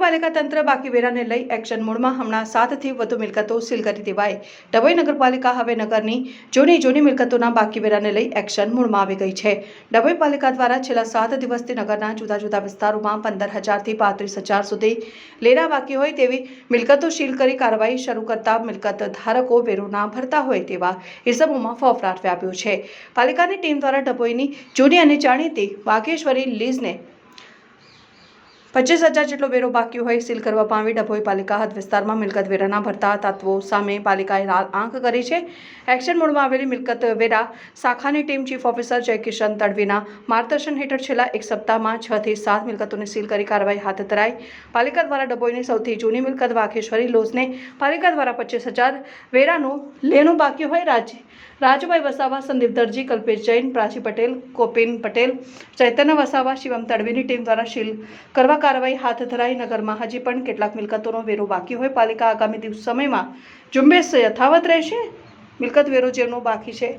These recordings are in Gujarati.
પાલિકા તંત્ર બાકી વેરાને લઈ એક્શન મોડમાં હમણાં સાતથી વધુ મિલકતો સીલ કરી દેવાઈ. ડભોઈ નગરપાલિકા હવે નગરની જૂની જૂની મિલકતોના બાકી વેરાને લઈ એક્શન મોડમાં આવી ગઈ છે. ડભોઈ પાલિકા દ્વારા છેલ્લા સાત દિવસથી નગરના જુદા જુદા વિસ્તારોમાં પંદર હજારથી પાંત્રીસ હજાર સુધી લેરા બાકી હોય તેવી મિલકતો સીલ કરી કાર્યવાહી શરૂ કરતા મિલકત ધારકો વેરો ના ભરતા હોય તેવા હિસાબોમાં ફફડાટ વ્યાપ્યો છે. પાલિકાની ટીમ દ્વારા ડભોઈની જૂની અને જાણીતી વાઘેશ્વરી લીઝને પચીસ હજાર જેટલો વેરો બાકી હોય સીલ કરવા પામી ડભોઈ પાલિકા હદ વિસ્તારમાં મિલકત વેરાના ભરતા તત્વો સામે પાલિકાએ લાલ આંખ કરી છે. એક્શન મોડમાં આવેલી મિલકત વેરા શાખાની ટીમ ચીફ ઓફિસર જયકિશન તડવીના માર્ગદર્શન હેઠળ છેલ્લા એક સપ્તાહમાં છ થી સાત મિલકતોને સીલ કરી કાર્યવાહી હાથ ધરાઈ. પાલિકા દ્વારા ડભોઈની સૌથી જૂની મિલકત વાઘેશ્વરી લોઝને પાલિકા દ્વારા પચીસ હજાર વેરાનું લેણું બાકી હોય. રાજ્ય રાજુભાઈ વસાવા, સંદીપ દરજી, કલ્પેશ જૈન, પ્રાચી પટેલ, કોપિન પટેલ, ચૈતન્ય વસાવા, શિવમ તડવીની ટીમ દ્વારા સીલ કરવા કાર્યવાહી હાથ ધરાઈ નગરમાં હજી પણ કેટલાક મિલકતોનો વેરો બાકી હોય. પાલિકા આગામી દિવસ સમયમાં ઝુંબેશ યથાવત રહેશે. મિલકત વેરો જેનો બાકી છે.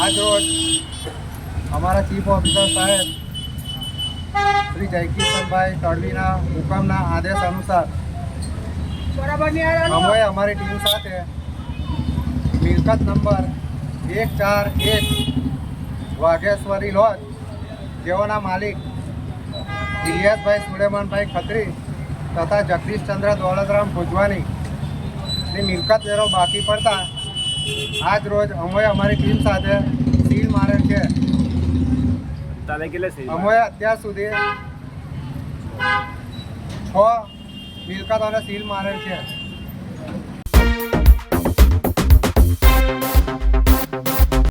આજ અમારા ચીફ ઓફિસર સાહેબ શ્રી જયકિશનભાઈ તડવીના હુકમના આદેશ અનુસાર અમે અમારી ટીમ સાથે મિલકત નંબર એક ચાર એક વાઘેશ્વરી લોજ જેઓના માલિક ઇલિયાસભાઈ સુલેમાનભાઈ ખત્રી તથા જગદીશચંદ્ર દોલતરામ ભુજવાની ની મિલકત વેરો બાકી પડતા આજ રોજ અમોએ અમારી ટીમ સાથે સીલ મારેલ છે. તારે કેટલે છે અમે અત્યાર સુધી છ મિલકતોને સીલ મારેલ છે.